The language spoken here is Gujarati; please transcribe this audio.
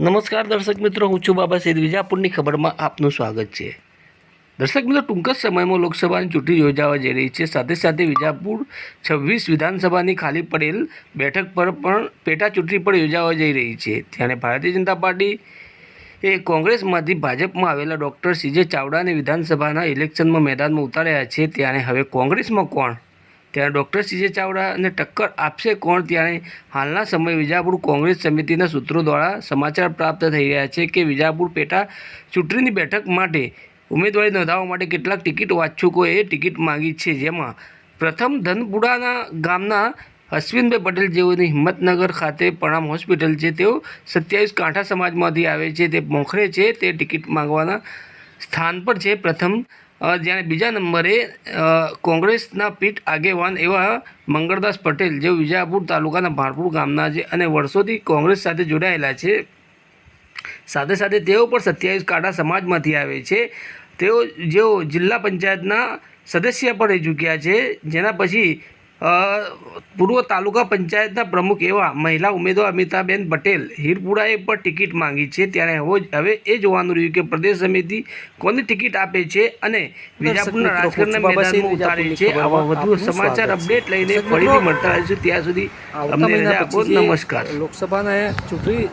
નમસ્કાર દર્શક મિત્રો, હું છું બાબા સૈદ વિજાપુરની ખબરમાં આપનું સ્વાગત છે. દર્શક મિત્રો ટૂંક જ સમયમાં લોકસભાની ચૂંટણી યોજાવા જઈ રહી છે. સાથે સાથે વિજાપુર છવ્વીસ વિધાનસભાની ખાલી પડેલ બેઠક પર પણ પેટા ચૂંટણી પણ યોજાવા જઈ રહી છે. ત્યારે ભારતીય જનતા પાર્ટી એ કોંગ્રેસમાંથી ભાજપમાં આવેલા ડૉક્ટર સીજે ચાવડાને વિધાનસભાના ઇલેક્શનમાં મેદાનમાં ઉતાર્યા છે. ત્યારે હવે કોંગ્રેસમાં કોણ ત્યારે ડૉક્ટર સીજે ચાવડાને ટક્કર આપશે કોણ ત્યારે હાલના સમયે વિજાપુર કોંગ્રેસ સમિતિના સૂત્રો દ્વારા સમાચાર પ્રાપ્ત થઈ રહ્યા છે કે વિજાપુર પેટા ચૂંટણીની બેઠક માટે ઉમેદવારી નોંધાવવા માટે કેટલાક ટિકિટ વાચ્છુકોએ ટિકિટ માંગી છે, જેમાં પ્રથમ ધનપુડાના ગામના અશ્વિનભાઈ પટેલ જેઓની હિંમતનગર ખાતે પ્રણામ હોસ્પિટલ છે, તેઓ સત્યાવીસ કાંઠા સમાજમાંથી આવે છે, તે મોખરે છે, તે ટિકિટ માંગવાના સ્થાન પર છે. પ્રથમ જ્યારે બીજા નંબરે કોંગ્રેસના પીઠ આગેવાન એવા મંગળદાસ પટેલ જે વિજાપુર તાલુકાના ભારપુર ગામના છે અને વર્ષોથી કોંગ્રેસ સાથે જોડાયેલા છે. સાથે સાથે તેઓ પણ સત્યાવીસ કાંઠા સમાજમાંથી આવે છે. તેઓ, જેઓ જિલ્લા પંચાયતના સદસ્ય પણ રહી ચૂક્યા છે. જેના પછી પૂર્વ તાલુકા પંચાયતના પ્રમુખ એવા મહિલા ઉમેદવાર અમિતાબેન પટેલ હીરપુરાએ પણ ટિકિટ માંગી છે. ત્યારે હવે હવે એ જોવાનું રહ્યું કે પ્રદેશ સમિતિ કોની ટિકિટ આપે છે અને વિજાપુરના રાજકારણના મેદાનમાં ઉતારે છે. આવા વધુ સમાચાર અપડેટ લઈને ફરીથી મળતા રહીશું. ત્યાં સુધી અમને રજા આપો નમસ્કાર. લોકસભાના ચૂંટણી